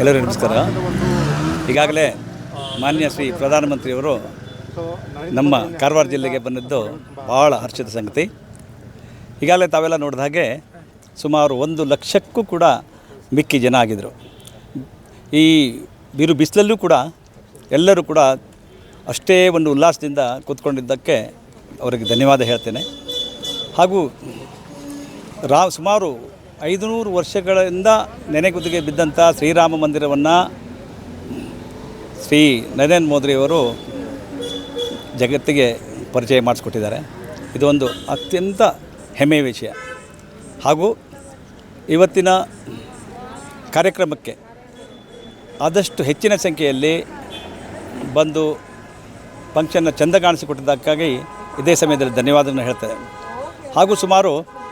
ಎಲ್ಲರಿಗೂ ನಮಸ್ಕಾರ. ಈಗಾಗಲೇ ಮಾನ್ಯ ಶ್ರೀ ಪ್ರಧಾನಮಂತ್ರಿಯವರು ನಮ್ಮ ಕಾರವಾರ ಜಿಲ್ಲೆಗೆ ಬಂದಿದ್ದು ಭಾಳ ಹರ್ಷದ ಸಂಗತಿ. ಈಗಾಗಲೇ ತಾವೆಲ್ಲ ನೋಡಿದ ಹಾಗೆ ಸುಮಾರು ಒಂದು ಲಕ್ಷಕ್ಕೂ ಕೂಡ ಮಿಕ್ಕಿ ಜನ ಆಗಿದ್ದರು ಈ ಬಿರು ಬಿಸಿಲಲ್ಲೂ ಕೂಡ ಎಲ್ಲರೂ ಕೂಡ ಅಷ್ಟೇ ಒಂದು ಉಲ್ಲಾಸದಿಂದ ಕೂತ್ಕೊಂಡಿದ್ದಕ್ಕೆ ಅವರಿಗೆ ಧನ್ಯವಾದ ಹೇಳ್ತೇನೆ. ಹಾಗೂ ರಾ ಸುಮಾರು ಐದುನೂರು ವರ್ಷಗಳಿಂದ ನೆನೆಗುದಿಗೆ ಬಿದ್ದಂಥ ಶ್ರೀರಾಮ ಮಂದಿರವನ್ನು ಶ್ರೀ ನರೇಂದ್ರ ಮೋದಿಯವರು ಜಗತ್ತಿಗೆ ಪರಿಚಯ ಮಾಡಿಸ್ಕೊಟ್ಟಿದ್ದಾರೆ. ಇದೊಂದು ಅತ್ಯಂತ ಹೆಮ್ಮೆಯ ವಿಷಯ. ಹಾಗೂ ಇವತ್ತಿನ ಕಾರ್ಯಕ್ರಮಕ್ಕೆ ಆದಷ್ಟು ಹೆಚ್ಚಿನ ಸಂಖ್ಯೆಯಲ್ಲಿ ಬಂದು ಫಂಕ್ಷನ್ನ ಚೆಂದ ಕಾಣಿಸಿಕೊಟ್ಟಿದ್ದಕ್ಕಾಗಿ ಇದೇ ಸಮಯದಲ್ಲಿ ಧನ್ಯವಾದವನ್ನು ಹೇಳ್ತೇವೆ ಹಾಗೂ ಸುಮಾರು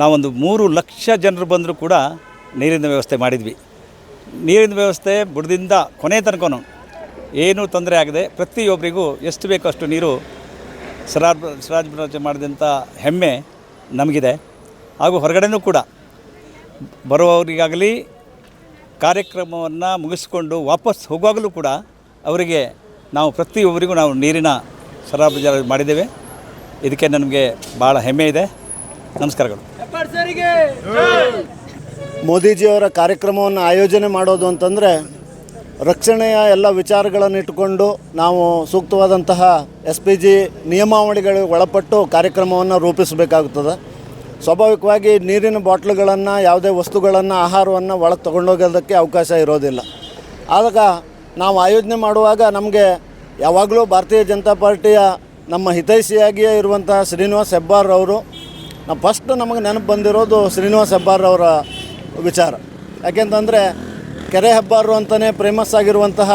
ನಾವೊಂದು ಮೂರು ಲಕ್ಷ ಜನರು ಬಂದರೂ ಕೂಡ ನೀರಿನ ವ್ಯವಸ್ಥೆ ಮಾಡಿದ್ವಿ. ನೀರಿನ ವ್ಯವಸ್ಥೆ ಬುಡದಿಂದ ಕೊನೆ ತನಕನೂ ಏನೂ ತೊಂದರೆ ಆಗದೆ ಪ್ರತಿಯೊಬ್ಬರಿಗೂ ಎಷ್ಟು ಬೇಕೋ ಅಷ್ಟು ನೀರು ಸರಾರ್ ಸರಾಜ್, ಮಾಡಿದಂಥ ಹೆಮ್ಮೆ ನಮಗಿದೆ. ಹಾಗೂ ಹೊರಗಡೆನೂ ಕೂಡ ಬರುವವರಿಗಾಗಲಿ ಕಾರ್ಯಕ್ರಮವನ್ನು ಮುಗಿಸ್ಕೊಂಡು ವಾಪಸ್ ಹೋಗುವಾಗಲೂ ಕೂಡ ಅವರಿಗೆ ನಾವು ಪ್ರತಿಯೊಬ್ಬರಿಗೂ ನಾವು ನೀರಿನ ಸರಬರಾಜು ಮಾಡಿದ್ದೇವೆ. ಇದಕ್ಕೆ ನನಗೆ ಭಾಳ ಹೆಮ್ಮೆ ಇದೆ. ನಮಸ್ಕಾರಗಳು. ಮೋದಿಜಿಯವರ ಕಾರ್ಯಕ್ರಮವನ್ನು ಆಯೋಜನೆ ಮಾಡೋದು ಅಂತಂದರೆ ರಕ್ಷಣೆಯ ಎಲ್ಲ ವಿಚಾರಗಳನ್ನು ಇಟ್ಟುಕೊಂಡು ನಾವು ಸೂಕ್ತವಾದಂತಹ ಎಸ್ ಪಿ ಜಿ ನಿಯಮಾವಳಿಗಳಿಗೆ ಒಳಪಟ್ಟು ಕಾರ್ಯಕ್ರಮವನ್ನು ರೂಪಿಸಬೇಕಾಗುತ್ತದೆ. ಸ್ವಾಭಾವಿಕವಾಗಿ ನೀರಿನ ಬಾಟ್ಲುಗಳನ್ನು ಯಾವುದೇ ವಸ್ತುಗಳನ್ನು ಆಹಾರವನ್ನು ಒಳಗೆ ತೊಗೊಂಡೋಗೋದಕ್ಕೆ ಅವಕಾಶ ಇರೋದಿಲ್ಲ. ಆದಾಗ ನಾವು ಆಯೋಜನೆ ಮಾಡುವಾಗ ನಮಗೆ ಯಾವಾಗಲೂ ಭಾರತೀಯ ಜನತಾ ಪಾರ್ಟಿಯ ನಮ್ಮ ಹಿತೈಷಿಯಾಗಿಯೇ ಇರುವಂತಹ ಶ್ರೀನಿವಾಸ್ ಹೆಬ್ಬಾರ್ ಅವರು ನಾವು ಫಸ್ಟ್ ನಮಗೆ ನೆನಪು ಬಂದಿರೋದು ಶ್ರೀನಿವಾಸ್ ಹೆಬ್ಬಾರ್ ಅವರ ವಿಚಾರ. ಯಾಕೆಂತಂದರೆ ಕೆರೆ ಹೆಬ್ಬಾರರು ಅಂತಲೇ ಫೇಮಸ್ ಆಗಿರುವಂತಹ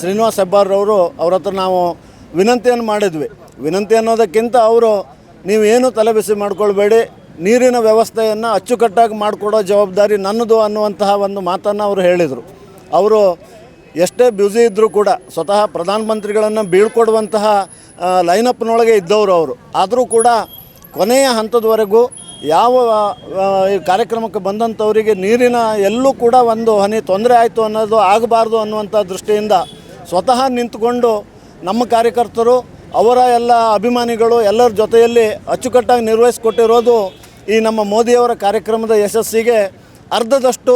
ಶ್ರೀನಿವಾಸ್ ಹೆಬ್ಬಾರ್ರವರು ಅವ್ರ ಹತ್ರ ನಾವು ವಿನಂತಿಯನ್ನು ಮಾಡಿದ್ವಿ. ವಿನಂತಿ ಅನ್ನೋದಕ್ಕಿಂತ ಅವರು ನೀವೇನು ತಲೆಬಿಸಿ ಮಾಡ್ಕೊಳ್ಬೇಡಿ, ನೀರಿನ ವ್ಯವಸ್ಥೆಯನ್ನು ಅಚ್ಚುಕಟ್ಟಾಗಿ ಮಾಡಿಕೊಡೋ ಜವಾಬ್ದಾರಿ ನನ್ನದು ಅನ್ನುವಂತಹ ಒಂದು ಮಾತನ್ನು ಅವರು ಹೇಳಿದರು. ಅವರು ಎಷ್ಟೇ ಬ್ಯುಸಿ ಇದ್ದರೂ ಕೂಡ ಸ್ವತಃ ಪ್ರಧಾನಮಂತ್ರಿಗಳನ್ನು ಬೀಳ್ಕೊಡುವಂತಹ ಲೈನಪ್ನೊಳಗೆ ಇದ್ದವರು ಅವರು. ಆದರೂ ಕೂಡ ಕೊನೆಯ ಹಂತದವರೆಗೂ ಯಾವ ಈ ಕಾರ್ಯಕ್ರಮಕ್ಕೆ ಬಂದಂಥವರಿಗೆ ನೀರಿನ ಎಲ್ಲೂ ಕೂಡ ಒಂದು ಹನಿ ತೊಂದರೆ ಆಯಿತು ಅನ್ನೋದು ಆಗಬಾರ್ದು ಅನ್ನುವಂಥ ದೃಷ್ಟಿಯಿಂದ ಸ್ವತಃ ನಿಂತುಕೊಂಡು ನಮ್ಮ ಕಾರ್ಯಕರ್ತರು, ಅವರ ಎಲ್ಲ ಅಭಿಮಾನಿಗಳು ಎಲ್ಲರ ಜೊತೆಯಲ್ಲಿ ಅಚ್ಚುಕಟ್ಟಾಗಿ ನಿರ್ವಹಿಸಿಕೊಟ್ಟಿರೋದು ಈ ನಮ್ಮ ಮೋದಿಯವರ ಕಾರ್ಯಕ್ರಮದ ಯಶಸ್ಸಿಗೆ ಅರ್ಧದಷ್ಟು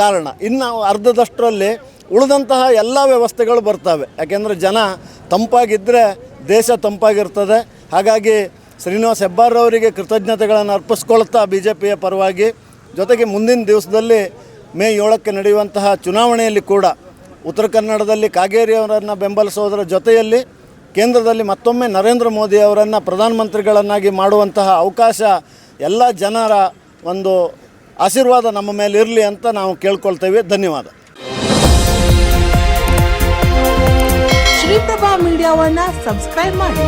ಕಾರಣ. ಇನ್ನು ಅರ್ಧದಷ್ಟರಲ್ಲಿ ಉಳಿದಂತಹ ಎಲ್ಲ ವ್ಯವಸ್ಥೆಗಳು ಬರ್ತವೆ. ಯಾಕೆಂದರೆ ಜನ ತಂಪಾಗಿದ್ದರೆ ದೇಶ ತಂಪಾಗಿರ್ತದೆ. ಹಾಗಾಗಿ ಶ್ರೀನಿವಾಸ್ ಹೆಬ್ಬಾರ್ರವರಿಗೆ ಕೃತಜ್ಞತೆಗಳನ್ನು ಅರ್ಪಿಸ್ಕೊಳ್ತಾ ಬಿ ಜೆ ಪಿಯ ಪರವಾಗಿ, ಜೊತೆಗೆ ಮುಂದಿನ ದಿವಸದಲ್ಲಿ ಮೇ ಏಳಕ್ಕೆ ನಡೆಯುವಂತಹ ಚುನಾವಣೆಯಲ್ಲಿ ಕೂಡ ಉತ್ತರ ಕನ್ನಡದಲ್ಲಿ ಕಾಗೇರಿಯವರನ್ನು ಬೆಂಬಲಿಸೋದರ ಜೊತೆಯಲ್ಲಿ ಕೇಂದ್ರದಲ್ಲಿ ಮತ್ತೊಮ್ಮೆ ನರೇಂದ್ರ ಮೋದಿ ಅವರನ್ನು ಪ್ರಧಾನಮಂತ್ರಿಗಳನ್ನಾಗಿ ಮಾಡುವಂತಹ ಅವಕಾಶ ಎಲ್ಲ ಜನರ ಒಂದು ಆಶೀರ್ವಾದ ನಮ್ಮ ಮೇಲೆ ಇರಲಿ ಅಂತ ನಾವು ಕೇಳ್ಕೊಳ್ತೇವೆ. ಧನ್ಯವಾದ. ಶ್ರೀಪ್ರಭಾ ಮೀಡಿಯಾವನ್ನು ಸಬ್ಸ್ಕ್ರೈಬ್ ಮಾಡಿ.